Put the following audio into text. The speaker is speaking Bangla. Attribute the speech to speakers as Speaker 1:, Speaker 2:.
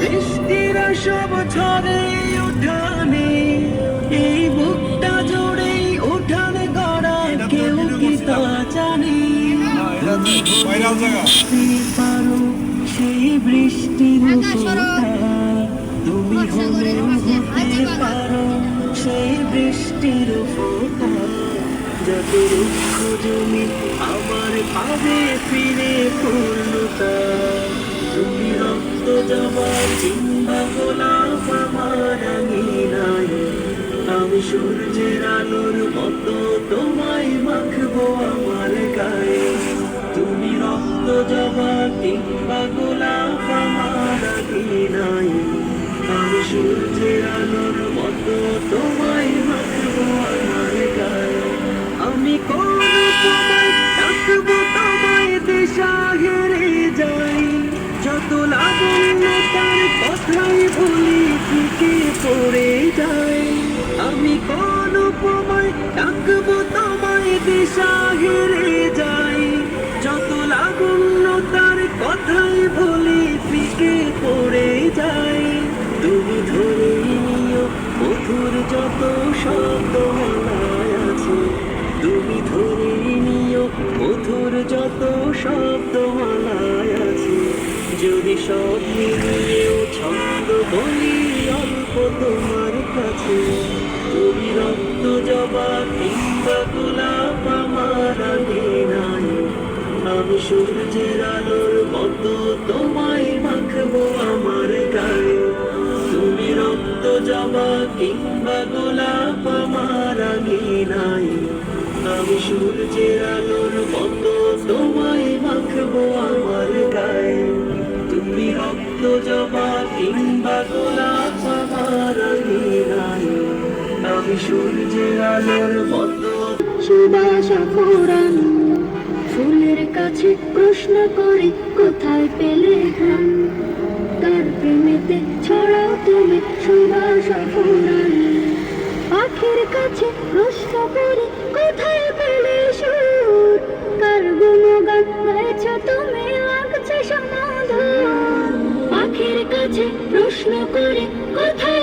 Speaker 1: বৃষ্টির সব ঝরে উঠানে, এই বুকটা জুড়ে উঠান গড়া কেউ কি তা জানে। পারো সেই বৃষ্টির তুমি পারো সেই বৃষ্টির ফোঁটা। যাতে জমি আমার পাবে ফিরে পূর্ণতা রক্ত জমা গোলাপ আমার নাই আমি সূর্যের আলোর মতো তোমায় মাখবো আমার গায়ে। তুমি রক্ত জবা কিংবা গোলাপ, আমার নাই আমি সূর্যের আলোর মতো তোমায় মাখবো আমার গায়ে আমি কোন সময় ডাকবো, তোমায় দিশা হেরে যাই। যত তার কথাই বলি থেকে পড়ে যায়। আমি কোন উপমায় ডাকবো তোমায় দিশা হেরে যাই। যত লাবণ্য তার কথাই বলি ফিকে পড়ে যায়। তুমি ধরে নিও মধুর যত শব্দ মেলায় আছে। তুমি ধরে নিও মধুর যত শব্দ মালায় আছে। যদি সব বলি অল্প তোমার কাছে। তুমি রক্ত জবা কিংবা গোলাপ আমার আগে নাই। আমি সূর্যের আলোর মতো তোমায় মাখবো আমার গায়ে। তুমি রক্ত জবা কিংবা গোলাপ আমার আগে নাই। আমি সূর্যের আলোর মতো তোমায় মাখবো আমার গায়ে। তুমি রক্ত জবা কিংবা গোলাপ সূর্যের আলোর মতো
Speaker 2: ফুলের কাছে প্রশ্ন করে, কোথায় পেলে ঘ্রাণ? তার প্রেমেতে ছড়াও তুমি সুবাসা ফোরানো। পাখির কাছে প্রশ্ন করে, কোথায় পেলে সুর? কার গুণগান গাইছ তুমি লাগছে সমাধান? পাখির কাছে প্রশ্ন করে, কোথায়